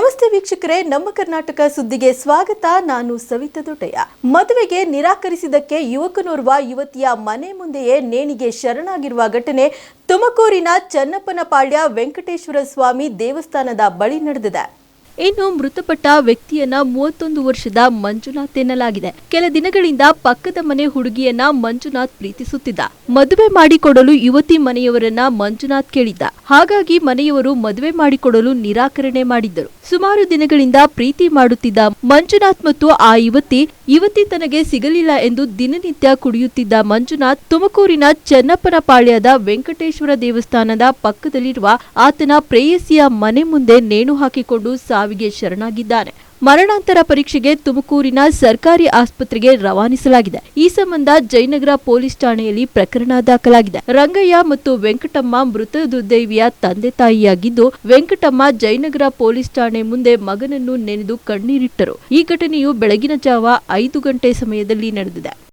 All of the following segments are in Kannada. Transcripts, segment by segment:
ನಮಸ್ತೆ ವೀಕ್ಷಕರೇ, ನಮ್ಮ ಕರ್ನಾಟಕ ಸುದ್ದಿಗೆ ಸ್ವಾಗತ. ನಾನು ಸವಿತ ದೊಡ್ಡಯ್ಯ. ಮದುವೆಗೆ ನಿರಾಕರಿಸಿದ್ದಕ್ಕೆ ಯುವಕನೋರ್ವ ಯುವತಿಯ ಮನೆ ಮುಂದೆಯೇ ನೇಣಿಗೆ ಶರಣಾಗಿರುವ ಘಟನೆ ತುಮಕೂರಿನ ಚನ್ನಪ್ಪನಪಾಳ್ಯ ವೆಂಕಟೇಶ್ವರ ಸ್ವಾಮಿ ದೇವಸ್ಥಾನದ ಬಳಿ ನಡೆದಿದೆ. ಇನ್ನು ಮೃತಪಟ್ಟ ವ್ಯಕ್ತಿಯನ್ನ ಮೂವತ್ತೊಂದು ವರ್ಷದ ಮಂಜುನಾಥ್ ಎನ್ನಲಾಗಿದೆ. ಕೆಲ ದಿನಗಳಿಂದ ಪಕ್ಕದ ಮನೆ ಹುಡುಗಿಯನ್ನ ಮಂಜುನಾಥ್ ಪ್ರೀತಿಸುತ್ತಿದ್ದ. ಮದುವೆ ಮಾಡಿಕೊಡಲು ಯುವತಿ ಮನೆಯವರನ್ನ ಮಂಜುನಾಥ್ ಕೇಳಿದ್ದ. ಹಾಗಾಗಿ ಮನೆಯವರು ಮದುವೆ ಮಾಡಿಕೊಡಲು ನಿರಾಕರಣೆ ಮಾಡಿದ್ದರು. ಸುಮಾರು ದಿನಗಳಿಂದ ಪ್ರೀತಿ ಮಾಡುತ್ತಿದ್ದ ಮಂಜುನಾಥ್ ಮತ್ತು ಆ ಯುವತಿ ಯುವತಿ ತನಗೆ ಸಿಗಲಿಲ್ಲ ಎಂದು ದಿನನಿತ್ಯ ಕುಡಿಯುತ್ತಿದ್ದ ಮಂಜುನಾಥ್ ತುಮಕೂರಿನ ಚನ್ನಪ್ಪನಪಾಳ್ಯದ ವೆಂಕಟೇಶ್ವರ ದೇವಸ್ಥಾನದ ಪಕ್ಕದಲ್ಲಿರುವ ಆತನ ಪ್ರೇಯಸಿಯ ಮನೆ ಮುಂದೆ ನೇಣು ಹಾಕಿಕೊಂಡು ಸಾವಿಗೆ ಶರಣಾಗಿದ್ದಾನೆ. ಮರಣಾಂತರ ಪರೀಕ್ಷೆಗೆ ತುಮಕೂರಿನ ಸರ್ಕಾರಿ ಆಸ್ಪತ್ರೆಗೆ ರವಾನಿಸಲಾಗಿದೆ. ಈ ಸಂಬಂಧ ಜಯನಗರ ಪೊಲೀಸ್ ಠಾಣೆಯಲ್ಲಿ ಪ್ರಕರಣ ದಾಖಲಾಗಿದೆ. ರಂಗಯ್ಯ ಮತ್ತು ವೆಂಕಟಮ್ಮ ಮೃತ ದುರ್ದೈವಿಯ ತಂದೆ ತಾಯಿಯಾಗಿದ್ದು, ವೆಂಕಟಮ್ಮ ಜಯನಗರ ಪೊಲೀಸ್ ಠಾಣೆ ಮುಂದೆ ಮಗನನ್ನು ನೆನೆದು ಕಣ್ಣೀರಿಟ್ಟರು. ಈ ಘಟನೆಯು ಬೆಳಗಿನ ಜಾವ ಐದು ಗಂಟೆ ಸಮಯದಲ್ಲಿ ನಡೆದಿದೆ.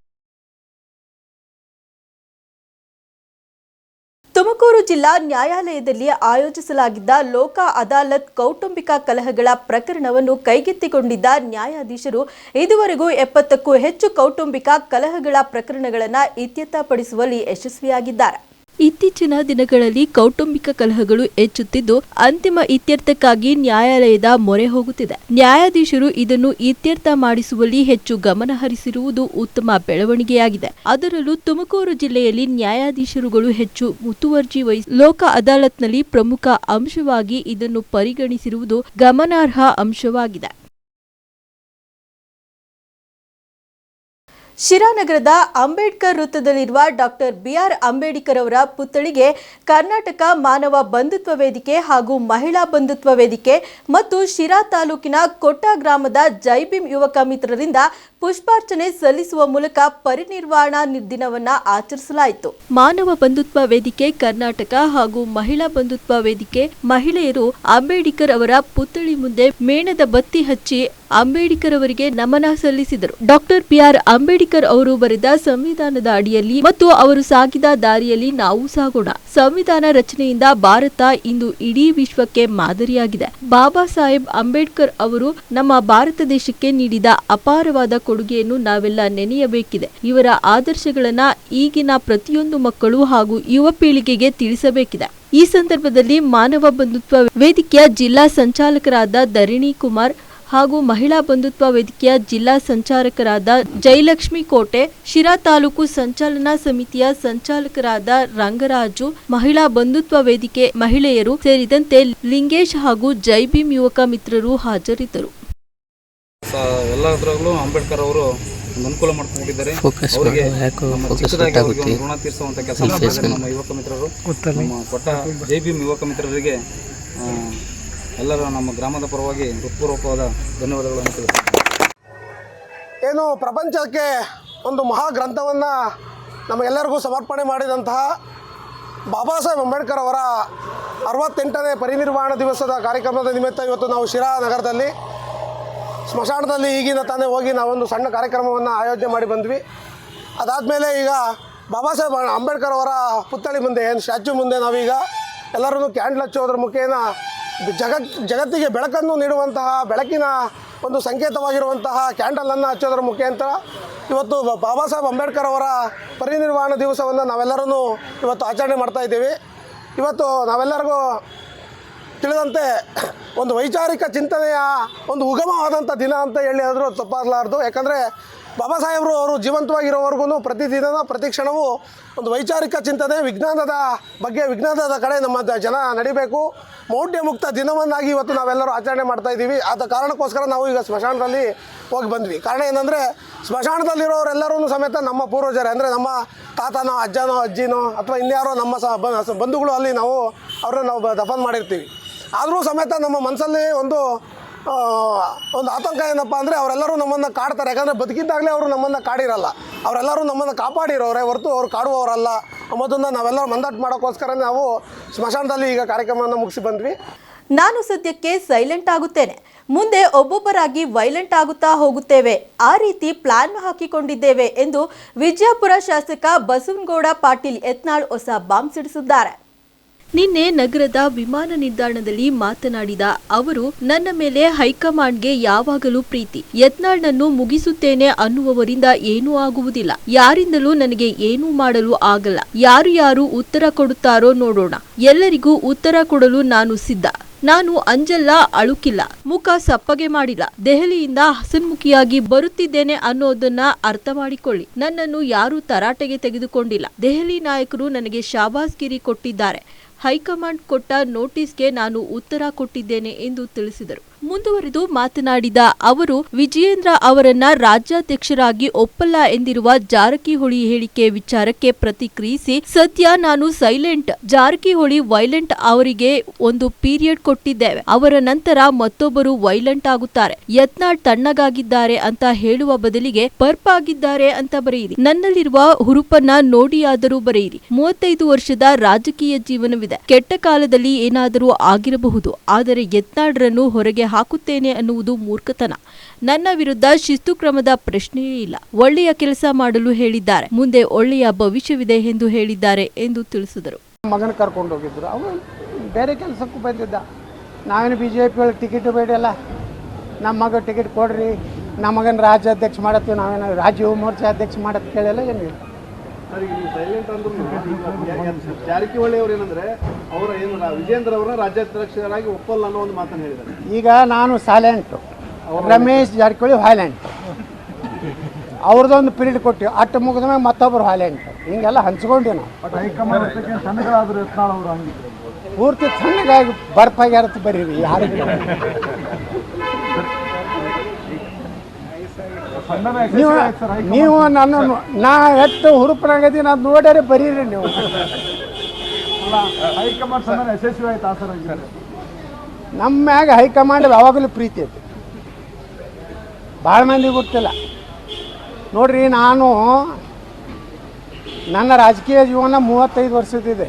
ಜಿಲ್ಲಾ ನ್ಯಾಯಾಲಯದಲ್ಲಿ ಆಯೋಜಿಸಲಾಗಿದ್ದ ಲೋಕ ಅದಾಲತ್ ಕೌಟುಂಬಿಕ ಕಲಹಗಳ ಪ್ರಕರಣವನ್ನು ಕೈಗೆತ್ತಿಕೊಂಡಿದ್ದ ನ್ಯಾಯಾಧೀಶರು, ಇದುವರೆಗೂ ಎಪ್ಪತ್ತಕ್ಕೂ ಹೆಚ್ಚು ಕೌಟುಂಬಿಕ ಕಲಹಗಳ ಪ್ರಕರಣಗಳನ್ನು ಇತ್ಯರ್ಥಪಡಿಸುವಲ್ಲಿ ಯಶಸ್ವಿಯಾಗಿದ್ದಾರೆ. ಇತ್ತೀಚಿನ ದಿನಗಳಲ್ಲಿ ಕೌಟುಂಬಿಕ ಕಲಹಗಳು ಹೆಚ್ಚುತ್ತಿದ್ದು, ಅಂತಿಮ ಇತ್ಯರ್ಥಕ್ಕಾಗಿ ನ್ಯಾಯಾಲಯದ ಮೊರೆ ಹೋಗುತ್ತಿದೆ. ನ್ಯಾಯಾಧೀಶರು ಇದನ್ನು ಇತ್ಯರ್ಥ ಮಾಡಿಸುವಲ್ಲಿ ಹೆಚ್ಚು ಗಮನ ಹರಿಸಿರುವುದು ಉತ್ತಮ ಬೆಳವಣಿಗೆಯಾಗಿದೆ. ಅದರಲ್ಲೂ ತುಮಕೂರು ಜಿಲ್ಲೆಯಲ್ಲಿ ನ್ಯಾಯಾಧೀಶರುಗಳು ಹೆಚ್ಚು ಮುತುವರ್ಜಿ ವಹಿಸಿ, ಲೋಕ ಅದಾಲತ್ನಲ್ಲಿ ಪ್ರಮುಖ ಅಂಶವಾಗಿ ಇದನ್ನು ಪರಿಗಣಿಸಿರುವುದು ಗಮನಾರ್ಹ ಅಂಶವಾಗಿದೆ. ಶಿರಾನಗರದ ಅಂಬೇಡ್ಕರ್ ವೃತ್ತದಲ್ಲಿರುವ ಡಾಕ್ಟರ್ ಬಿಆರ್ ಅಂಬೇಡ್ಕರ್ ಅವರ ಪುತ್ಥಳಿಗೆ ಕರ್ನಾಟಕ ಮಾನವ ಬಂಧುತ್ವ ವೇದಿಕೆ ಹಾಗೂ ಮಹಿಳಾ ಬಂಧುತ್ವ ವೇದಿಕೆ ಮತ್ತು ಶಿರಾ ತಾಲೂಕಿನ ಕೊಟ್ಟ ಗ್ರಾಮದ ಜೈಭೀಮ್ ಯುವಕ ಮಿತ್ರರಿಂದ ಪುಷ್ಪಾರ್ಚನೆ ಸಲ್ಲಿಸುವ ಮೂಲಕ ಪರಿನಿರ್ವಾಣಾ ದಿನವನ್ನು ಆಚರಿಸಲಾಯಿತು. ಮಾನವ ಬಂಧುತ್ವ ವೇದಿಕೆ ಕರ್ನಾಟಕ ಹಾಗೂ ಮಹಿಳಾ ಬಂಧುತ್ವ ವೇದಿಕೆ ಮಹಿಳೆಯರು ಅಂಬೇಡ್ಕರ್ ಅವರ ಪುತ್ಥಳಿ ಮುಂದೆ ಮೇಣದ ಬತ್ತಿ ಹಚ್ಚಿ ಅಂಬೇಡ್ಕರ್ ಅವರಿಗೆ ನಮನ ಸಲ್ಲಿಸಿದರು. ಡಾಕ್ಟರ್ ಬಿಆರ್ ಅಂಬೇಡ್ಕರ್ ಅವರು ಬರೆದ ಸಂವಿಧಾನದ ಅಡಿಯಲ್ಲಿ ಮತ್ತು ಅವರು ಸಾಗಿದ ದಾರಿಯಲ್ಲಿ ನಾವು ಸಾಗೋಣ. ಸಂವಿಧಾನ ರಚನೆಯಿಂದ ಭಾರತ ಇಂದು ಇಡೀ ವಿಶ್ವಕ್ಕೆ ಮಾದರಿಯಾಗಿದೆ. ಬಾಬಾ ಸಾಹೇಬ್ ಅಂಬೇಡ್ಕರ್ ಅವರು ನಮ್ಮ ಭಾರತ ದೇಶಕ್ಕೆ ನೀಡಿದ ಅಪಾರವಾದ ಕೊಡುಗೆಯನ್ನು ನಾವೆಲ್ಲ ನೆನೆಯಬೇಕಿದೆ. ಇವರ ಆದರ್ಶಗಳನ್ನ ಈಗಿನ ಪ್ರತಿಯೊಂದು ಮಕ್ಕಳು ಹಾಗೂ ಯುವ ಪೀಳಿಗೆಗೆ ತಿಳಿಸಬೇಕಿದೆ. ಈ ಸಂದರ್ಭದಲ್ಲಿ ಮಾನವ ಬಂಧುತ್ವ ವೇದಿಕೆಯ ಜಿಲ್ಲಾ ಸಂಚಾಲಕರಾದ ಧರಣಿ ಕುಮಾರ್ ಹಾಗೂ ಮಹಿಳಾ ಬಂಧುತ್ವ ವೇದಿಕೆಯ ಜಿಲ್ಲಾ ಸಂಚಾಲಕರಾದ ಜಯಲಕ್ಷ್ಮಿ ಕೋಟೆ ಶಿರಾ ತಾಲೂಕು ಸಂಚಾಲನಾ ಸಮಿತಿಯ ಸಂಚಾಲಕರಾದ ರಂಗರಾಜು ಮಹಿಳಾ ಬಂಧುತ್ವ ವೇದಿಕೆ ಮಹಿಳೆಯರು ಸೇರಿದಂತೆ ಲಿಂಗೇಶ್ ಹಾಗೂ ಜೈಭೀಮ್ ಯುವಕ ಮಿತ್ರರು ಹಾಜರಿದ್ದರು. ಎಲ್ಲದರಲ್ಲೂ ಅಂಬೇಡ್ಕರ್ ಅವರು ಅನುಕೂಲ ಮಾಡ್ಕೊಂಡಿದ್ದಾರೆ. ಅವರಿಗೆ ಮಾಡು, ಯಾಕೋ ನಮ್ಮ focus ಚಿಕ್ಕದಾಗಿ ಅವ್ರಿಗೆ ಋಣ ತೀರಿಸುವಂತ ಕೆಲಸ ನಮ್ಮ ಯುವಕ ಮಿತ್ರರು. ನಮ್ಮ ಕೊಟ್ಟ ಜೈ ಭೀಮ್ ಯುವಕ ಮಿತ್ರರಿಗೆ ಎಲ್ಲರ ನಮ್ಮ ಗ್ರಾಮದ ಪರವಾಗಿ ಹೃತ್ಪೂರ್ವಕವಾದ ಧನ್ಯವಾದಗಳನ್ನು ಏನು ಪ್ರಪಂಚಕ್ಕೆ ಒಂದು ಮಹಾ ಗ್ರಂಥವನ್ನು ನಮಗೆಲ್ಲರಿಗೂ ಸಮರ್ಪಣೆ ಮಾಡಿದಂತಹ ಬಾಬಾ ಸಾಹೇಬ್ ಅಂಬೇಡ್ಕರ್ ಅವರ ಅರವತ್ತೆಂಟನೇ ಪರಿನಿರ್ವಾಣ ದಿವಸದ ಕಾರ್ಯಕ್ರಮದ ನಿಮಿತ್ತ ಇವತ್ತು ನಾವು ಶಿರಾ ನಗರದಲ್ಲಿ ಸ್ಮಶಾನದಲ್ಲಿ ಈಗಿನ ತಾನೇ ಹೋಗಿ ನಾವೊಂದು ಸಣ್ಣ ಕಾರ್ಯಕ್ರಮವನ್ನು ಆಯೋಜನೆ ಮಾಡಿ ಬಂದ್ವಿ. ಅದಾದಮೇಲೆ ಈಗ ಬಾಬಾ ಸಾಹೇಬ್ ಅಂಬೇಡ್ಕರ್ ಅವರ ಪುತ್ಥಳಿ ಮುಂದೆ, ಏನು ಸ್ಟ್ಯಾಚ್ಯೂ ಮುಂದೆ ನಾವೀಗ ಎಲ್ಲರೂ ಕ್ಯಾಂಡ್ಲ್ ಹಚ್ಚೋದ್ರ ಮುಖೇನ ಜಗತ್ ಜಗತ್ತಿಗೆ ಬೆಳಕನ್ನು ನೀಡುವಂತಹ, ಬೆಳಕಿನ ಒಂದು ಸಂಕೇತವಾಗಿರುವಂತಹ ಕ್ಯಾಂಡಲನ್ನು ಹಚ್ಚೋದ್ರ ಮುಖಾಂತರ ಇವತ್ತು ಬಾಬಾ ಸಾಹೇಬ್ ಅಂಬೇಡ್ಕರ್ ಅವರ ಪರಿನಿರ್ವಾಣ ದಿವಸವನ್ನು ನಾವೆಲ್ಲರೂ ಇವತ್ತು ಆಚರಣೆ ಮಾಡ್ತಾ ಇದ್ದೀವಿ. ಇವತ್ತು ನಾವೆಲ್ಲರಿಗೂ ತಿಳಿದಂತೆ ಒಂದು ವೈಚಾರಿಕ ಚಿಂತನೆಯ ಒಂದು ಉಗಮವಾದಂಥ ದಿನ ಅಂತ ಹೇಳಿ ಆದರೂ ತಪ್ಪಾಗಲಾರ್ದು. ಯಾಕಂದರೆ ಬಾಬಾ ಸಾಹೇಬರು ಅವರು ಜೀವಂತವಾಗಿರೋವರೆಗೂ ಪ್ರತಿದಿನ ಪ್ರತಿ ಕ್ಷಣವೂ ಒಂದು ವೈಚಾರಿಕ ಚಿಂತನೆ, ವಿಜ್ಞಾನದ ಬಗ್ಗೆ, ವಿಜ್ಞಾನದ ಕಡೆ ನಮ್ಮ ಜನ ನಡಿಬೇಕು. ಮೌಢ್ಯ ಮುಕ್ತ ದಿನವನ್ನಾಗಿ ಇವತ್ತು ನಾವೆಲ್ಲರೂ ಆಚರಣೆ ಮಾಡ್ತಾ ಇದ್ದೀವಿ. ಆದ ಕಾರಣಕ್ಕೋಸ್ಕರ ನಾವು ಈಗ ಸ್ಮಶಾನದಲ್ಲಿ ಹೋಗಿ ಬಂದ್ವಿ. ಕಾರಣ ಏನಂದರೆ ಸ್ಮಶಾನದಲ್ಲಿರೋರೆಲ್ಲರೂ ಸಮೇತ ನಮ್ಮ ಪೂರ್ವಜರೇ, ಅಂದರೆ ನಮ್ಮ ತಾತನೋ, ಅಜ್ಜನೋ, ಅಜ್ಜಿನೋ, ಅಥವಾ ಇನ್ಯಾರೋ ನಮ್ಮ ಸ ಬ- ಬಂಧುಗಳು ಅಲ್ಲಿ ನಾವು ಅವ್ರನ್ನ ನಾವು ದಫನ್ ಮಾಡಿರ್ತೀವಿ. ಆದರೂ ಸಮೇತ ನಮ್ಮ ಮನಸ್ಸಲ್ಲಿ ಒಂದು ಒಂದು ಆತಂಕ ಏನಪ್ಪ ಅಂದರೆ ಅವರೆಲ್ಲರೂ ನಮ್ಮನ್ನು ಕಾಡ್ತಾರೆ. ಯಾಕಂದರೆ ಬದುಕಿದ್ದಾಗಲೇ ಅವರು ನಮ್ಮನ್ನು ಕಾಡಿರಲ್ಲ. ಅವರೆಲ್ಲರೂ ನಮ್ಮನ್ನು ಕಾಪಾಡಿರೋರೆ ಹೊರತು ಅವ್ರು ಕಾಡುವವರಲ್ಲ. ಅನ್ನೋದನ್ನು ನಾವೆಲ್ಲರೂ ಮಂದಾಟ ಮಾಡೋಕ್ಕೋಸ್ಕರ ನಾವು ಸ್ಮಶಾನದಲ್ಲಿ ಈಗ ಕಾರ್ಯಕ್ರಮವನ್ನು ಮುಗಿಸಿ ಬಂದ್ವಿ. ನಾನು ಸದ್ಯಕ್ಕೆ ಸೈಲೆಂಟ್ ಆಗುತ್ತೇನೆ. ಮುಂದೆ ಒಬ್ಬೊಬ್ಬರಾಗಿ ವೈಲೆಂಟ್ ಆಗುತ್ತಾ ಹೋಗುತ್ತೇವೆ. ಆ ರೀತಿ ಪ್ಲಾನ್ ಹಾಕಿಕೊಂಡಿದ್ದೇವೆ ಎಂದು ವಿಜಯಪುರ ಶಾಸಕ ಬಸವನಗೌಡ ಪಾಟೀಲ್ ಯತ್ನಾಳ್ ಹೊಸ ಬಾಂಬ್ ಸಿಡಿಸಿದ್ದಾರೆ. ನಿನ್ನೆ ನಗರದ ವಿಮಾನ ನಿಲ್ದಾಣದಲ್ಲಿ ಮಾತನಾಡಿದ ಅವರು, ನನ್ನ ಮೇಲೆ ಹೈಕಮಾಂಡ್ಗೆ ಯಾವಾಗಲೂ ಪ್ರೀತಿ. ಯತ್ನಾಳ್ನನ್ನು ಮುಗಿಸುತ್ತೇನೆ ಅನ್ನುವವರಿಂದ ಏನೂ ಆಗುವುದಿಲ್ಲ. ಯಾರಿಂದಲೂ ನನಗೆ ಏನೂ ಮಾಡಲು ಆಗಲ್ಲ. ಯಾರು ಯಾರು ಉತ್ತರ ಕೊಡುತ್ತಾರೋ ನೋಡೋಣ. ಎಲ್ಲರಿಗೂ ಉತ್ತರ ಕೊಡಲು ನಾನು ಸಿದ್ಧ. ನಾನು ಅಂಜಲ್ಲ ಅಳುಕಿಲ್ಲ. ಮುಖ ಸಪ್ಪಗೆ ಮಾಡಿಲ್ಲ. ದೆಹಲಿಯಿಂದ ಹಸನ್ಮುಖಿಯಾಗಿ ಬರುತ್ತಿದ್ದೇನೆ ಅನ್ನೋದನ್ನ ಅರ್ಥ ಮಾಡಿಕೊಳ್ಳಿ ನನ್ನನ್ನು ಯಾರೂ ತರಾಟೆಗೆ ತೆಗೆದುಕೊಂಡಿಲ್ಲ. ದೆಹಲಿ ನಾಯಕರು ನನಗೆ ಶಾಬಾಸ್ಗಿರಿ ಕೊಟ್ಟಿದ್ದಾರೆ. ಹೈಕಮಾಂಡ್ ಕೊಟ್ಟ ನೋಟಿಸ್ಗೆ ನಾನು ಉತ್ತರ ಕೊಟ್ಟಿದ್ದೇನೆ ಎಂದು ತಿಳಿಸಿದರು. ಮುಂದುವರೆದು ಮಾತನಾಡಿದ ಅವರು, ವಿಜಯೇಂದ್ರ ಅವರನ್ನ ರಾಜ್ಯಾಧ್ಯಕ್ಷರಾಗಿ ಒಪ್ಪಲ್ಲ ಎಂದಿರುವ ಜಾರಕಿಹೊಳಿ ಹೇಳಿಕೆ ವಿಚಾರಕ್ಕೆ ಪ್ರತಿಕ್ರಿಯಿಸಿ, ಸದ್ಯ ನಾನು ಸೈಲೆಂಟ್. ಜಾರಕಿಹೊಳಿ ವೈಲೆಂಟ್ ಅವರಿಗೆ ಒಂದು ಪೀರಿಯಡ್ ಕೊಟ್ಟಿದ್ದೇವೆ. ಅವರ ನಂತರ ಮತ್ತೊಬ್ಬರು ವೈಲೆಂಟ್ ಆಗುತ್ತಾರೆ. ಯತ್ನಾಳ್ ತಣ್ಣಗಾಗಿದ್ದಾರೆ ಅಂತ ಹೇಳುವ ಬದಲಿಗೆ ಪರ್ಪ್ ಆಗಿದ್ದಾರೆ ಅಂತ ಬರೆಯಿರಿ. ನನ್ನಲ್ಲಿರುವ ಹುರುಪನ್ನ ನೋಡಿಯಾದರೂ ಬರೆಯಿರಿ. ಮೂವತ್ತೈದು ವರ್ಷದ ರಾಜಕೀಯ ಜೀವನವಿದೆ. ಕೆಟ್ಟ ಕಾಲದಲ್ಲಿ ಏನಾದರೂ ಆಗಿರಬಹುದು, ಆದರೆ ಯತ್ನಾಳ್ರನ್ನು ಹೊರಗೆ ಹಾಕುತ್ತೇನೆ ಅನ್ನುವುದು ಮೂರ್ಖತನ. ನನ್ನ ವಿರುದ್ಧ ಶಿಸ್ತು ಕ್ರಮದ ಪ್ರಶ್ನೆಯೇ ಇಲ್ಲ. ಒಳ್ಳೆಯ ಕೆಲಸ ಮಾಡಲು ಹೇಳಿದ್ದಾರೆ. ಮುಂದೆ ಒಳ್ಳೆಯ ಭವಿಷ್ಯವಿದೆ ಎಂದು ಹೇಳಿದ್ದಾರೆ ಎಂದು ತಿಳಿಸಿದರು. ಮಗನ ಕರ್ಕೊಂಡು ಹೋಗಿದ್ರು. ಅವನು ಬೇರೆ ಕೆಲಸಕ್ಕೂ ಬಂದಿದ್ದ. ನಾವೇನು ಬಿ ಜೆ ಪಿ ಒಳಗೆ ಟಿಕೆಟ್ ಬೇಡಲ್ಲ ನಮ್ಮ ಮಗ ಟಿಕೆಟ್ ಕೊಡ್ರಿ. ನಮ್ಮ ಮಗನ ರಾಜ್ಯಾಧ್ಯಕ್ಷ ಮಾಡತ್ತೀವಿ. ನಾವೇನು ರಾಜ್ಯ ಮೋರ್ಚಾ ಅಧ್ಯಕ್ಷ ಮಾಡತ್ ಕೇಳಲ್ಲ ಏನಿಲ್ಲ ಜಾರಕಿಹೊಳಿ ಅವರು ಏನಂದ್ರೆ ಅವರ ಏನು ವಿಜೇಂದ್ರ ಅವರ ರಾಜ್ಯಾಧ್ಯಕ್ಷರಾಗಿ ಒಪ್ಪಲ್ಲ ಅನ್ನೋ ಒಂದು ಮಾತನ್ನು ಹೇಳಿದ್ದಾರೆ. ಈಗ ನಾನು ಸೈಲೆಂಟ್ ರಮೇಶ್ ಜಾರಕಿಹೊಳಿ ವೈಲೆಂಟ್ ಅವ್ರದ್ದೊಂದು ಪೀರಿಯಡ್ ಕೊಟ್ಟಿವಿ. ಅಟ್ಟು ಮುಗಿದ ಮೇಲೆ ಮತ್ತೊಬ್ಬರು ವೈಲೆಂಟ್ ಹಿಂಗೆಲ್ಲ ಹಂಚ್ಕೊಂಡ್ವಿ ನಾವು. ಪೂರ್ತಿ ಸಣ್ಣಗಾಗಿ ಬರ್ಪಾಗ್ಯಾರತ್ ಬರೀರಿ ಯಾರಿಗೆ. ನೀವು ನೀವು ನನ್ನ ನಾ ಎಷ್ಟು ಹುರುಪನಾಗದೀನಿ ಅದು ನೋಡ್ಯಾರೆ ಬರೀರಿ ನೀವು. ನಮ್ಮ ಮ್ಯಾಗ ಹೈಕಮಾಂಡ್ ಯಾವಾಗಲೂ ಪ್ರೀತಿ ಐತಿ. ಭಾಳ ಮಂದಿ ಗೊತ್ತಿಲ್ಲ. ನೋಡ್ರಿ ನಾನು ನನ್ನ ರಾಜಕೀಯ ಜೀವನ ಮೂವತ್ತೈದು ವರ್ಷದಿದೆ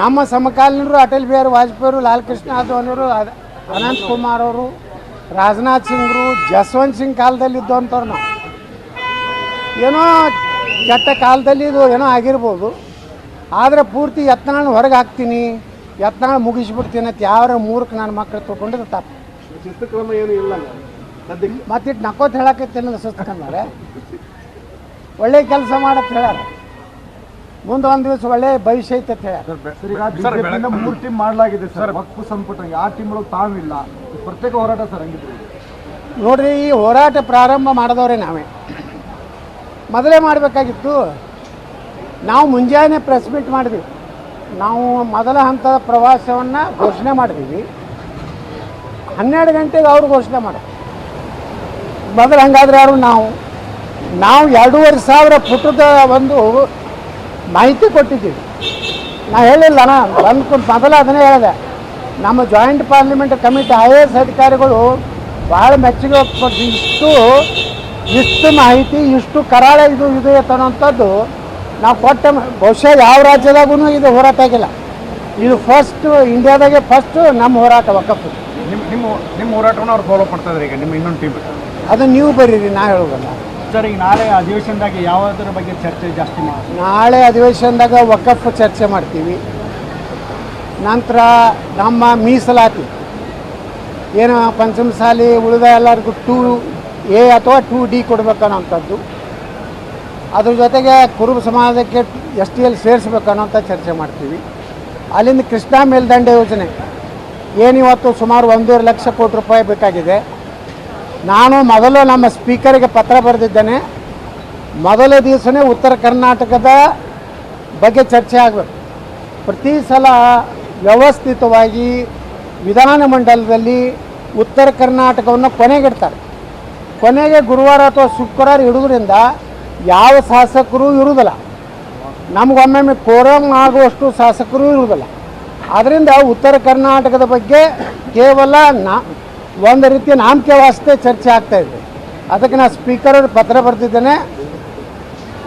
ನಮ್ಮ ಸಮಕಾಲೀನರು ಅಟಲ್ ಬಿಹಾರಿ ವಾಜಪೇಯಿ ಲಾಲ್ ಕೃಷ್ಣ ಅದು ಅನಂತ್ ಕುಮಾರ್ ಅವರು ರಾಜನಾಥ್ ಸಿಂಗ್ರು ಜಸ್ವಂತ್ ಸಿಂಗ್ ಕಾಲದಲ್ಲಿ ಇದ್ದಂಥವ್ರು ನಾವು ಏನೋ ಕೆಟ್ಟ ಕಾಲದಲ್ಲಿ ಇದು ಏನೋ ಆಗಿರ್ಬೋದು. ಆದರೆ ಪೂರ್ತಿ ಯತ್ನಾಳ್ ಹೊರಗೆ ಹಾಕ್ತೀನಿ ಯತ್ನಾಳ್ ಮುಗಿಸ್ಬಿಡ್ತೀನಿ ಅಂತ ಯಾವ ಮೂರ್ಖ ನನ್ನ ಮಕ್ಕಳು ತೊಗೊಂಡಿದ್ದು ತಪ್ಪು. ಕ್ರಮ ಏನು ಇಲ್ಲ ಮತ್ತಿಟ್ಟು ನಕ್ಕೋತ್ ಹೇಳಕತ್ತೇನಲ್ಲ ಸುಸ್ಕೊಂಡಾರೆ ಒಳ್ಳೆ ಕೆಲಸ ಮಾಡತ್ ಹೇಳ್ಯಾರ ಮುಂದೆ ಒಂದು ದಿವಸ ಒಳ್ಳೆ ಭವಿಷ್ಯ ಐತೆ. ಅಂತ ಹೇಳ್ಯಾರ ಮೂರು ಟೀಮ್ ಮಾಡಲಾಗಿದೆ ಸರ್. ಹಕ್ಕು ಸಂಪುಟ ಯಾವ ಟೀಮ್ ಒಳಗೆ ತಾವಿಲ್ಲ ಪ್ರತ್ಯೇಕ ಹೋರಾಟ ಸರ್ ಹಂಗಿದ್ರೆ. ನೋಡ್ರಿ ಈ ಹೋರಾಟ ಪ್ರಾರಂಭ ಮಾಡಿದವ್ರೆ ನಾವೇ. ಮೊದಲೇ ಮಾಡಬೇಕಾಗಿತ್ತು. ನಾವು ಮುಂಜಾನೆ ಪ್ರೆಸ್ ಮೀಟ್ ಮಾಡಿದ್ವಿ. ನಾವು ಮೊದಲ ಹಂತದ ಪ್ರವಾಸವನ್ನು ಘೋಷಣೆ ಮಾಡಿದ್ವಿ. ಹನ್ನೆರಡು ಗಂಟೆಗೆ ಅವ್ರು ಘೋಷಣೆ ಮಾಡ ಮೊದಲು ಹಂಗಾದ್ರೆ ಯಾರು ನಾವು? ನಾವು ಎರಡೂವರೆ ಸಾವಿರ ಪುಟದ ಒಂದು ಮಾಹಿತಿ ಕೊಟ್ಟಿದ್ದೀವಿ. ನಾ ಹೇಳಿಲ್ಲ ನಾ ಬಂದ್ಕೊಂಡು ಮೊದಲು ಅದನ್ನೇ ಹೇಳಿದೆ. ನಮ್ಮ joint parliament committee I A S ಅಧಿಕಾರಿಗಳು ಭಾಳ ಮೆಚ್ಚುಗೆ ವ್ಯಕ್ತಪಡಿಸಿ ಇಷ್ಟು ಇಷ್ಟು ಮಾಹಿತಿ ಇಷ್ಟು ಕರಾಳ ಇದು ಇದು ಅನ್ನೋಂಥದ್ದು ನಾವು ಕೊಟ್ಟ ಬಹುಶಃ ಯಾವ ರಾಜ್ಯದಾಗೂ ಇದು ಹೋರಾಟ ಆಗಿಲ್ಲ. ಇದು ಫಸ್ಟ್ ಇಂಡಿಯಾದಾಗೆ ಫಸ್ಟ್ ನಮ್ಮ ಹೋರಾಟ ವಕಫ್ ನಿಮ್ಮ ನಿಮ್ಮ ನಿಮ್ಮ ಹೋರಾಟವನ್ನು ಅವ್ರು ಫಾಲೋ ಮಾಡ್ತಾ ಇದ್ದಾರೆ ಈಗ ನಿಮ್ಮ ಇನ್ನೊಂದು ಟೀಮ್ ಅದು ನೀವು ಬರೀರಿ ನಾ ಹೇಳೋದಲ್ಲ. ಸರ್ ಈಗ ನಾಳೆ ಅಧಿವೇಶನದಾಗ ಯಾವುದರ ಬಗ್ಗೆ ಚರ್ಚೆ ಜಾಸ್ತಿ ನಾಳೆ ಅಧಿವೇಶನದಾಗ ವಕಫ್ ಚರ್ಚೆ ಮಾಡ್ತೀವಿ. ನಂತರ ನಮ್ಮ ಮೀಸಲಾತಿ. ಏನು ಪಂಚಮಸಾಲಿ ಉಳಿದ ಎಲ್ಲರಿಗೂ ಟೂ ಎ ಅಥವಾ ಟೂ ಡಿ ಕೊಡ್ಬೇಕನ್ನೋಂಥದ್ದು. ಅದ್ರ ಜೊತೆಗೆ ಕುರುಬ ಸಮಾಜಕ್ಕೆ ಎಸ್ ಟಿ ಎಲ್ ಸೇರಿಸ್ಬೇಕನ್ನೋಂಥ ಚರ್ಚೆ ಮಾಡ್ತೀವಿ. ಅಲ್ಲಿಂದ ಕೃಷ್ಣಾ ಮೇಲ್ದಂಡೆ ಯೋಜನೆ. ಏನಿವತ್ತು ಸುಮಾರು ಒಂದೂವರೆ ಲಕ್ಷ ಕೋಟಿ ರೂಪಾಯಿ ಬೇಕಾಗಿದೆ. ನಾನು ಮೊದಲು ನಮ್ಮ ಸ್ಪೀಕರ್ಗೆ ಪತ್ರ ಬರೆದಿದ್ದೇನೆ. ಮೊದಲ ದಿವಸನೇ ಉತ್ತರ ಕರ್ನಾಟಕದ ಬಗ್ಗೆ ಚರ್ಚೆ ಆಗಬೇಕು. ಪ್ರತಿ ಸಲ ವ್ಯವಸ್ಥಿತವಾಗಿ ವಿಧಾನಮಂಡಲದಲ್ಲಿ ಉತ್ತರ ಕರ್ನಾಟಕವನ್ನು ಕೊನೆಗಿಡ್ತಾರೆ. ಕೊನೆಗೆ ಗುರುವಾರ ಅಥವಾ ಶುಕ್ರವಾರ ಇಡುವುದರಿಂದ ಯಾವ ಶಾಸಕರು ಇರುವುದಿಲ್ಲ. ನಮಗೊಮ್ಮೊಮ್ಮೆ ಕೋರಮ್ ಆಗುವಷ್ಟು ಶಾಸಕರು ಇರುವುದಿಲ್ಲ. ಆದ್ದರಿಂದ ಉತ್ತರ ಕರ್ನಾಟಕದ ಬಗ್ಗೆ ಕೇವಲ ನಾ ಒಂದು ರೀತಿಯ ನಾಮಕೆ ವಾಸ್ತೆ ಚರ್ಚೆ ಆಗ್ತಾ ಇದೆ. ಅದಕ್ಕೆ ನಾನು ಸ್ಪೀಕರ್ ಅವ್ರಿಗೆ ಪತ್ರ ಬರ್ತಿದ್ದೇನೆ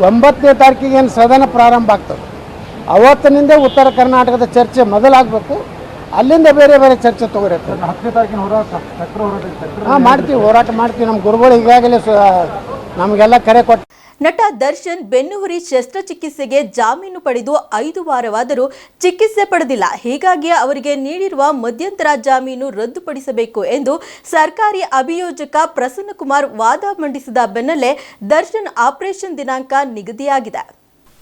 ಒಂಬತ್ತನೇ ತಾರೀಕಿಗೆ ಏನು ಸದನ ಪ್ರಾರಂಭ ಆಗ್ತದೆ. ಅವತ್ತಿನಿಂದ ಉತ್ತರ ಕರ್ನಾಟಕದ ಚರ್ಚೆ ಮೊದಲಾಗಬೇಕು. ಅಲ್ಲಿಂದ ಬೇರೆ ಬೇರೆ ಚರ್ಚೆ ತಗೋರಿರ್ತದೆ ಹಾಂ ಮಾಡ್ತೀವಿ ಹೋರಾಟ ಮಾಡ್ತೀವಿ. ನಮ್ಮ ಗುರುಗಳು ಈಗಾಗಲೇ ನಮಗೆಲ್ಲ ಕರೆ ಕೊಟ್ಟ ನಟ ದರ್ಶನ್ ಬೆನ್ನುಹುರಿ ಶಸ್ತ್ರಚಿಕಿತ್ಸೆಗೆ ಜಾಮೀನು ಪಡೆದು ಐದು ವಾರವಾದರೂ ಚಿಕಿತ್ಸೆ ಪಡೆದಿಲ್ಲ. ಹೀಗಾಗಿ ಅವರಿಗೆ ನೀಡಿರುವ ಮಧ್ಯಂತರ ಜಾಮೀನು ರದ್ದುಪಡಿಸಬೇಕು ಎಂದು ಸರ್ಕಾರಿ ಅಭಿಯೋಜಕ ಪ್ರಸನ್ನಕುಮಾರ್ ವಾದ ಮಂಡಿಸಿದ ಬೆನ್ನಲ್ಲೇ ದರ್ಶನ್ ಆಪರೇಷನ್ ದಿನಾಂಕ ನಿಗದಿಯಾಗಿದೆ.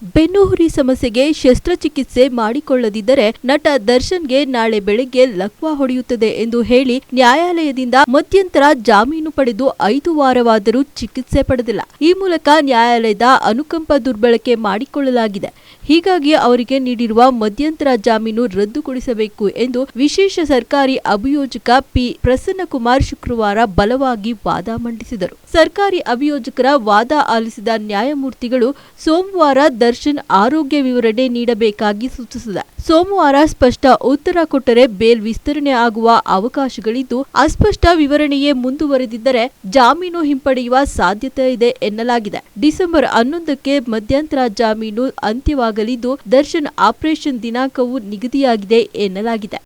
ಬೆನ್ನುಹುರಿ ಸಮಸ್ಯೆಗೆ ಶಸ್ತ್ರಚಿಕಿತ್ಸೆ ಮಾಡಿಕೊಳ್ಳದಿದ್ದರೆ ನಟ ದರ್ಶನ್ಗೆ ನಾಳೆ ಬೆಳಗ್ಗೆ ಲಕ್ವಾ ಹೊಡೆಯುತ್ತದೆ ಎಂದು ಹೇಳಿ ನ್ಯಾಯಾಲಯದಿಂದ ಮಧ್ಯಂತರ ಜಾಮೀನು ಪಡೆದು ಐದು ವಾರವಾದರೂ ಚಿಕಿತ್ಸೆ ಪಡೆದಿಲ್ಲ. ಈ ಮೂಲಕ ನ್ಯಾಯಾಲಯದ ಅನುಕಂಪ ದುರ್ಬಳಕೆ ಮಾಡಿಕೊಳ್ಳಲಾಗಿದೆ. ಹೀಗಾಗಿ ಅವರಿಗೆ ನೀಡಿರುವ ಮಧ್ಯಂತರ ಜಾಮೀನು ರದ್ದುಗೊಳಿಸಬೇಕು ಎಂದು ವಿಶೇಷ ಸರ್ಕಾರಿ ಅಭಿಯೋಜಕ ಪಿ ಪ್ರಸನ್ನಕುಮಾರ್ ಶುಕ್ರವಾರ ಬಲವಾಗಿ ವಾದ ಮಂಡಿಸಿದರು. ಸರ್ಕಾರಿ ಅಭಿಯೋಜಕರ ವಾದ ಆಲಿಸಿದ ನ್ಯಾಯಮೂರ್ತಿಗಳು ಸೋಮವಾರ ದರ್ಶನ್ ಆರೋಗ್ಯ ವಿವರಣೆ ನೀಡಬೇಕಾಗಿ ಸೂಚಿಸಿದೆ. ಸೋಮವಾರ ಸ್ಪಷ್ಟ ಉತ್ತರ ಕೊಟ್ಟರೆ ಬೇಲ್ ವಿಸ್ತರಣೆ ಆಗುವ ಅವಕಾಶಗಳಿದ್ದು, ಅಸ್ಪಷ್ಟ ವಿವರಣೆಯೇ ಮುಂದುವರೆದಿದ್ದರೆ ಜಾಮೀನು ಹಿಂಪಡೆಯುವ ಸಾಧ್ಯತೆ ಇದೆ ಎನ್ನಲಾಗಿದೆ. ಡಿಸೆಂಬರ್ ಹನ್ನೊಂದಕ್ಕೆ ಮಧ್ಯಂತರ ಜಾಮೀನು ಅಂತ್ಯವಾಗಲಿದ್ದು, ದರ್ಶನ್ ಆಪರೇಷನ್ ದಿನಾಂಕವು ನಿಗದಿಯಾಗಿದೆ ಎನ್ನಲಾಗಿದೆ.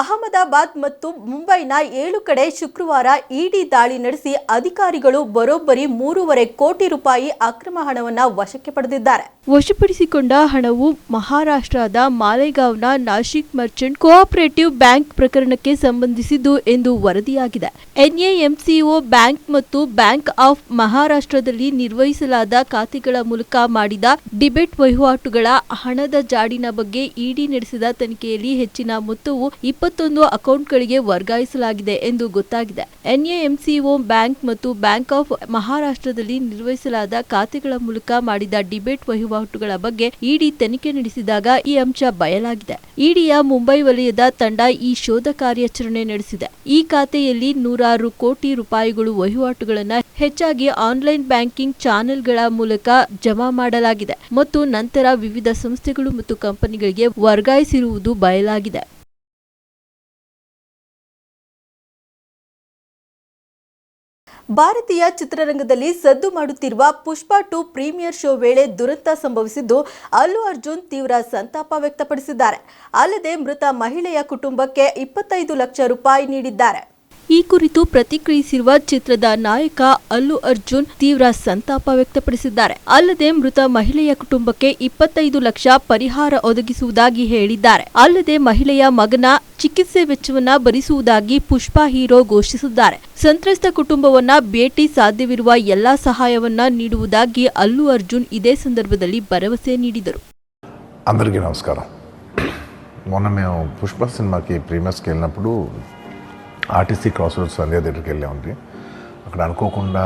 ಅಹಮದಾಬಾದ್ ಮತ್ತು ಮುಂಬೈನ ಏಳು ಕಡೆ ಶುಕ್ರವಾರ ಇಡಿ ದಾಳಿ ನಡೆಸಿ ಅಧಿಕಾರಿಗಳು ಬರೋಬ್ಬರಿ ಮೂರುವರೆ ಕೋಟಿ ರೂಪಾಯಿ ಅಕ್ರಮ ಹಣವನ್ನು ವಶಕ್ಕೆ ಪಡೆದಿದ್ದಾರೆ. ವಶಪಡಿಸಿಕೊಂಡ ಹಣವು ಮಹಾರಾಷ್ಟ್ರದ ಮಾಲೆಗಾವ್ನ ನಾಶಿಕ್ ಮರ್ಚೆಂಟ್ ಕೋಆಪರೇಟಿವ್ ಬ್ಯಾಂಕ್ ಪ್ರಕರಣಕ್ಕೆ ಸಂಬಂಧಿಸಿದ್ದು ಎಂದು ವರದಿಯಾಗಿದೆ. ಎನ್ಎಎಂಸಿಒ ಬ್ಯಾಂಕ್ ಮತ್ತು ಬ್ಯಾಂಕ್ ಆಫ್ ಮಹಾರಾಷ್ಟ್ರದಲ್ಲಿ ನಿರ್ವಹಿಸಲಾದ ಖಾತೆಗಳ ಮೂಲಕ ಮಾಡಿದ ಡಿಬೆಟ್ ವಹಿವಾಟುಗಳ ಹಣದ ಜಾಡಿನ ಬಗ್ಗೆ ಇಡಿ ನಡೆಸಿದ ತನಿಖೆಯಲ್ಲಿ ಹೆಚ್ಚಿನ ಮೊತ್ತವು ಇಪ್ಪತ್ತೊಂದು ಅಕೌಂಟ್ಗಳಿಗೆ ವರ್ಗಾಯಿಸಲಾಗಿದೆ ಎಂದು ಗೊತ್ತಾಗಿದೆ. ಎನ್ಎಎಂಸಿಒ ಬ್ಯಾಂಕ್ ಮತ್ತು ಬ್ಯಾಂಕ್ ಆಫ್ ಮಹಾರಾಷ್ಟ್ರದಲ್ಲಿ ನಿರ್ವಹಿಸಲಾದ ಖಾತೆಗಳ ಮೂಲಕ ಮಾಡಿದ ಡಿಬೇಟ್ ವಹಿವಾಟುಗಳ ಬಗ್ಗೆ ಇಡಿ ತನಿಖೆ ನಡೆಸಿದಾಗ ಈ ಅಂಶ ಬಯಲಾಗಿದೆ. ಇಡಿಯ ಮುಂಬೈ ವಲಯದ ತಂಡ ಈ ಶೋಧ ಕಾರ್ಯಾಚರಣೆ ನಡೆಸಿದೆ. ಈ ಖಾತೆಯಲ್ಲಿ ನೂರಾರು ಕೋಟಿ ರೂಪಾಯಿಗಳು ವಹಿವಾಟುಗಳನ್ನು ಹೆಚ್ಚಾಗಿ ಆನ್ಲೈನ್ ಬ್ಯಾಂಕಿಂಗ್ ಚಾನೆಲ್ಗಳ ಮೂಲಕ ಜಮಾ ಮಾಡಲಾಗಿದೆ ಮತ್ತು ನಂತರ ವಿವಿಧ ಸಂಸ್ಥೆಗಳು ಮತ್ತು ಕಂಪನಿಗಳಿಗೆ ವರ್ಗಾಯಿಸಿರುವುದು ಬಯಲಾಗಿದೆ. ಭಾರತೀಯ ಚಿತ್ರರಂಗದಲ್ಲಿ ಸದ್ದು ಮಾಡುತ್ತಿರುವ ಪುಷ್ಪ ಟು ಪ್ರೀಮಿಯರ್ ಶೋ ವೇಳೆ ದುರಂತ ಸಂಭವಿಸಿದ್ದು ಅಲ್ಲು ಅರ್ಜುನ್ ತೀವ್ರ ಸಂತಾಪ ವ್ಯಕ್ತಪಡಿಸಿದ್ದಾರೆ. ಅಲ್ಲದೆ ಮೃತ ಮಹಿಳೆಯ ಕುಟುಂಬಕ್ಕೆ ಇಪ್ಪತ್ತೈದು ಲಕ್ಷ ರೂಪಾಯಿ ನೀಡಿದ್ದಾರೆ. ಈ ಕುರಿತು ಪ್ರತಿಕ್ರಿಯಿಸಿರುವ ಚಿತ್ರದ ನಾಯಕ ಅಲ್ಲು ಅರ್ಜುನ್ ತೀವ್ರ ಸಂತಾಪ ವ್ಯಕ್ತಪಡಿಸಿದ್ದಾರೆ. ಅಲ್ಲದೆ ಮೃತ ಮಹಿಳೆಯ ಕುಟುಂಬಕ್ಕೆ ಇಪ್ಪತ್ತೈದು ಲಕ್ಷ ಪರಿಹಾರ ಒದಗಿಸುವುದಾಗಿ ಹೇಳಿದ್ದಾರೆ. ಅಲ್ಲದೆ ಮಹಿಳೆಯ ಮಗನ ಚಿಕಿತ್ಸೆ ವೆಚ್ಚವನ್ನ ಭರಿಸುವುದಾಗಿ ಪುಷ್ಪಾ ಹೀರೋ ಘೋಷಿಸಿದ್ದಾರೆ. ಸಂತ್ರಸ್ತ ಕುಟುಂಬವನ್ನ ಭೇಟಿ ಸಾಧ್ಯವಿರುವ ಎಲ್ಲಾ ಸಹಾಯವನ್ನ ನೀಡುವುದಾಗಿ ಅಲ್ಲು ಅರ್ಜುನ್ ಇದೇ ಸಂದರ್ಭದಲ್ಲಿ ಭರವಸೆ ನೀಡಿದರು. అందరికీ ನಮಸ್ಕಾರ. మొన్న మేము Pushpa RTC cross roads Sandhya దగ్గరికి వెళ్ళామండి అక్కడ అనుకోకుండా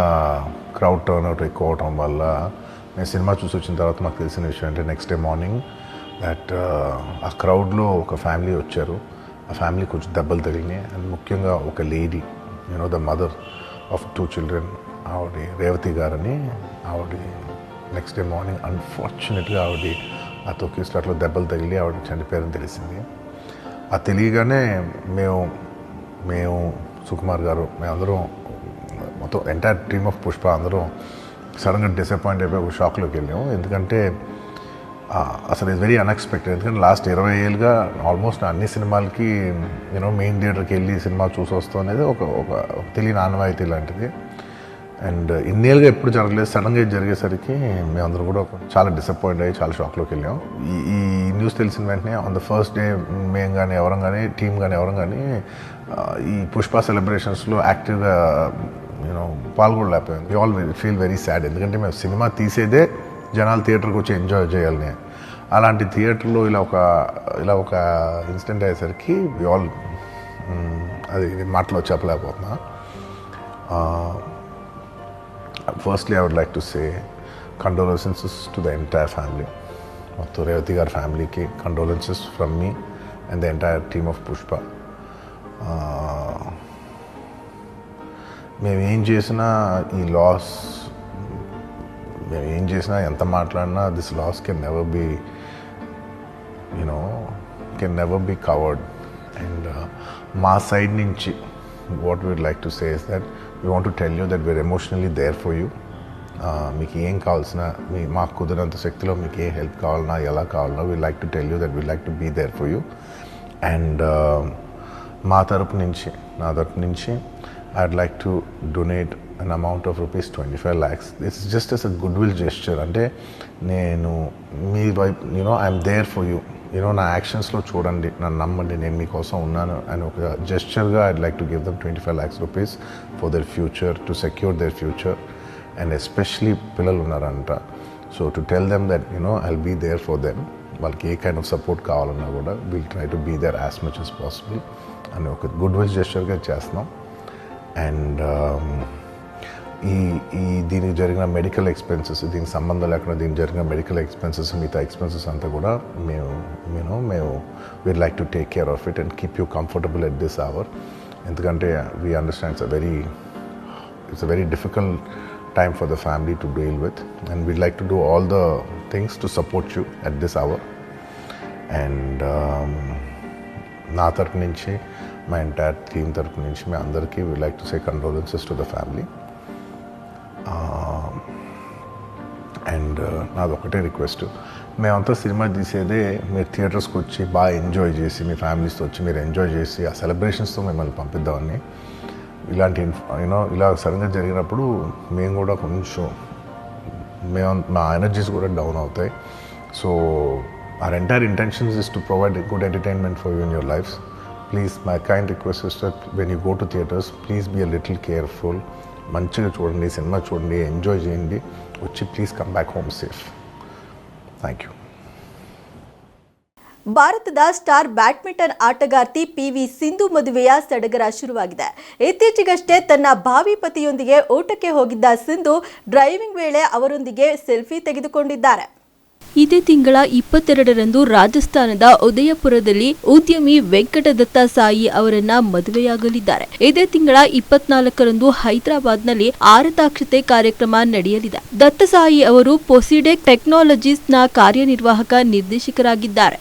క్రౌడ్ టర్న్ అవుట్ ఎక్కువ అవటం వల్ల నేను సినిమా చూసి వచ్చిన తర్వాత మాకు తెలిసిన విషయం అంటే నెక్స్ట్ డే మార్నింగ్ దట్ ఆ క్రౌడ్లో ఒక ఫ్యామిలీ వచ్చారు. ఆ ఫ్యామిలీ కొంచెం దెబ్బలు తగిలినాయి. అండ్ ముఖ్యంగా ఒక lady you know the mother of two children ఆవిడ రేవతి గారని ఆవిడ నెక్స్ట్ డే మార్నింగ్ అన్ఫార్చునేట్గా ఆవిడ ఆ తొక్కి స్లాట్లో దెబ్బలు తగిలి ఆవిడ చనిపోయారని తెలిసింది. ఆ తెలియగానే మేము మేము సుకుమార్ గారు మేమందరం మొత్తం ఎంటైర్ టీమ్ ఆఫ్ పుష్ప అందరం సడన్గా డిసప్పాయింట్ అయిపోయి ఒక షాక్లోకి వెళ్ళాము. ఎందుకంటే అసలు ఇది వెరీ అన్ఎక్స్పెక్టెడ్ ఎందుకంటే లాస్ట్ ఇరవై ఏళ్ళుగా ఆల్మోస్ట్ అన్ని సినిమాలకి యూనో మెయిన్ థియేటర్కి వెళ్ళి సినిమా చూసి వస్తాం అనేది ఒక ఒక తెలియని ఆనవాయితీ లాంటిది. అండ్ ఇన్నేళ్ళుగా ఎప్పుడు జరగలేదు. సడన్గా ఇది జరిగేసరికి మేమందరం కూడా ఒక- చాలా డిసప్పాయింట్ అయ్యి చాలా షాక్లోకి వెళ్ళాం. ఈ ఈ న్యూస్ తెలిసిన వెంటనే ఆన్ ద ఫస్ట్ డే మేము కానీ ఎవరం కానీ టీం కానీ ఎవరం కానీ ఈ పుష్ప సెలబ్రేషన్స్లో యాక్టివ్గా you know పాల్గొనలేకపోయాం. We all feel very sad ఎందుకంటే మేము సినిమా తీసేదే జనాలు థియేటర్కి వచ్చి ఎంజాయ్ చేయాలని. అలాంటి థియేటర్లో ఇలా ఒక ఇలా ఒక ఇన్సిడెంట్ అయ్యేసరికి వి ఆల్ అది మాటలో చెప్పలేకపోతున్నా. Firstly I would like to say condolences to the entire family మొత్తం రేవతి గారి ఫ్యామిలీకి condolences from me and the entire team of Pushpa మేమేం చేసినా ఈ లాస్ మేము ఏం చేసినా ఎంత మాట్లాడినా this loss can never be you know can never be covered and మా సైడ్ నుంచి what we'd like to says that we want to tell you that we're emotionally there for you మీకు ఏం కావాల్సిన మీ మాకు కుదిరినంత శక్తిలో మీకు ఏ హెల్ప్ కావాలన్నా ఎలా కావాలన్నా we like to tell you that we like to be there for you and మా తరపు నుంచి నా తరపు నుంచి I'd like to donate donate an amount of rupees 25 lakhs. This is just as a goodwill gesture. అంటే నేను మీ వైపు you know I'm there for you you know నా యాక్షన్స్లో చూడండి నన్ను నమ్మండి నేను మీకోసం ఉన్నాను అని ఒక జెస్చర్గా I'd like to give them twenty five lakhs rupees for their future to secure their future and especially పిల్లలు ఉన్నారంట so to tell them that you know I'll be there for them వాళ్ళకి ఏ కైండ్ ఆఫ్ సపోర్ట్ కావాలన్నా కూడా will try to be there as much as possible అని ఒక గుడ్ విల్ జెస్టర్గా చేస్తున్నాం. అండ్ um, ఈ ఈ దీనికి జరిగిన మెడికల్ ఎక్స్పెన్సెస్ దీనికి సంబంధం లేకుండా దీనికి జరిగిన మెడికల్ ఎక్స్పెన్సెస్ మిగతా ఎక్స్పెన్సెస్ అంతా కూడా మేము మేము మేము we'd like to take care of it and keep you comfortable at this hour ఎందుకంటే we understands a very it's a very difficult time for the family to deal with. And we'd like to do all the things to support you at this hour. And um, నా తరపు నుంచి మా ఎంటైర్ టీమ్ తరపు నుంచి మీ అందరికీ we like to say condolences to the family and నాది ఒకటే రిక్వెస్ట్ మేమంతా సినిమా తీసేదే మీరు థియేటర్స్కి వచ్చి బాగా ఎంజాయ్ చేసి మీ ఫ్యామిలీస్తో వచ్చి మీరు ఎంజాయ్ చేసి ఆ సెలబ్రేషన్స్తో మిమ్మల్ని పంపిద్దామని. ఇలాంటి యూనో ఇలా సడన్గా జరిగినప్పుడు మేము కూడా కొంచెం మేము మా ఎనర్జీస్ కూడా డౌన్ అవుతాయి. So our entire intentions is to provide good entertainment for you in your life please my kind request is that when you go to theatres please be a little careful మంచిగా చూడండి సినిమా చూడండి ఎంజాయ్ చేయండి. వచ్చి please come back home safe thank you ಭಾರತದ ಸ್ಟಾರ್ ಬ್ಯಾಡ್ಮಿಂಟನ್ ಆಟಗಾರ್ತಿ ಪಿ ವಿ ಸಿಂಧು ಮದುವೆಯ ಸಡಗರ ಶುರುವಾಗಿದೆ. ಇತ್ತೀಚೆಗಷ್ಟೇ ತನ್ನ ಭಾವಿ ಪತಿಯೊಂದಿಗೆ ಊಟಕ್ಕೆ ಹೋಗಿದ್ದ ಸಿಂಧು ಡ್ರೈವಿಂಗ್ ವೇಳೆ ಅವರೊಂದಿಗೆ ಸೆಲ್ಫಿ ತೆಗೆದುಕೊಂಡಿದ್ದಾರೆ. ಇದೇ ತಿಂಗಳ ಇಪ್ಪತ್ತೆರಡರಂದು ರಾಜಸ್ಥಾನದ ಉದಯಪುರದಲ್ಲಿ ಉದ್ಯಮಿ ವೆಂಕಟದತ್ತ ಸಾಯಿ ಅವರನ್ನ ಮದುವೆಯಾಗಲಿದ್ದಾರೆ. ಇದೇ ತಿಂಗಳ ಇಪ್ಪತ್ನಾಲ್ಕರಂದು ಹೈದರಾಬಾದ್ನಲ್ಲಿ ಆರತಾಕ್ಷತೆ ಕಾರ್ಯಕ್ರಮ ನಡೆಯಲಿದೆ. ದತ್ತಸಾಯಿ ಅವರು ಪೊಸಿಡೆಕ್ ಟೆಕ್ನಾಲಜೀಸ್ನ ಕಾರ್ಯನಿರ್ವಾಹಕ ನಿರ್ದೇಶಕರಾಗಿದ್ದಾರೆ.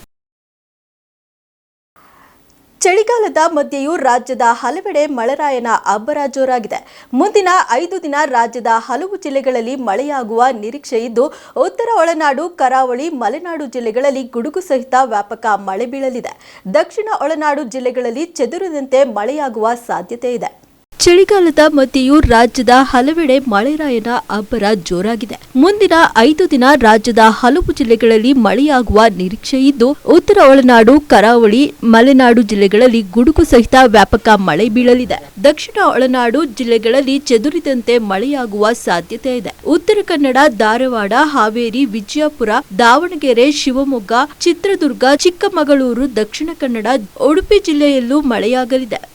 ಚಳಿಗಾಲದ ಮಧ್ಯೆಯೂ ರಾಜ್ಯದ ಹಲವೆಡೆ ಮಳೆರಾಯನ ಅಬ್ಬರ ಜೋರಾಗಿದೆ. ಮುಂದಿನ ಐದು ದಿನ ರಾಜ್ಯದ ಹಲವು ಜಿಲ್ಲೆಗಳಲ್ಲಿ ಮಳೆಯಾಗುವ ನಿರೀಕ್ಷೆ ಇದ್ದು, ಉತ್ತರ ಒಳನಾಡು, ಕರಾವಳಿ, ಮಲೆನಾಡು ಜಿಲ್ಲೆಗಳಲ್ಲಿ ಗುಡುಗು ಸಹಿತ ವ್ಯಾಪಕ ಮಳೆ ಬೀಳಲಿದೆ. ದಕ್ಷಿಣ ಒಳನಾಡು ಜಿಲ್ಲೆಗಳಲ್ಲಿ ಚದುರಿದಂತೆ ಮಳೆಯಾಗುವ ಸಾಧ್ಯತೆ ಇದೆ. ಚಳಿಗಾಲದ ಮಧ್ಯೆಯೂ ರಾಜ್ಯದ ಹಲವೆಡೆ ಮಳೆರಾಯನ ಅಬ್ಬರ ಜೋರಾಗಿದೆ. ಮುಂದಿನ ಐದು ದಿನ ರಾಜ್ಯದ ಹಲವು ಜಿಲ್ಲೆಗಳಲ್ಲಿ ಮಳೆಯಾಗುವ ನಿರೀಕ್ಷೆ ಇದ್ದು, ಉತ್ತರ ಒಳನಾಡು, ಕರಾವಳಿ, ಮಲೆನಾಡು ಜಿಲ್ಲೆಗಳಲ್ಲಿ ಗುಡುಗು ಸಹಿತ ವ್ಯಾಪಕ ಮಳೆ ಬೀಳಲಿದೆ. ದಕ್ಷಿಣ ಒಳನಾಡು ಜಿಲ್ಲೆಗಳಲ್ಲಿ ಚದುರಿದಂತೆ ಮಳೆಯಾಗುವ ಸಾಧ್ಯತೆ ಇದೆ. ಉತ್ತರ ಕನ್ನಡ, ಧಾರವಾಡ, ಹಾವೇರಿ, ವಿಜಯಪುರ, ದಾವಣಗೆರೆ, ಶಿವಮೊಗ್ಗ, ಚಿತ್ರದುರ್ಗ, ಚಿಕ್ಕಮಗಳೂರು, ದಕ್ಷಿಣ ಕನ್ನಡ, ಉಡುಪಿ ಜಿಲ್ಲೆಯಲ್ಲೂ ಮಳೆಯಾಗಲಿದೆ.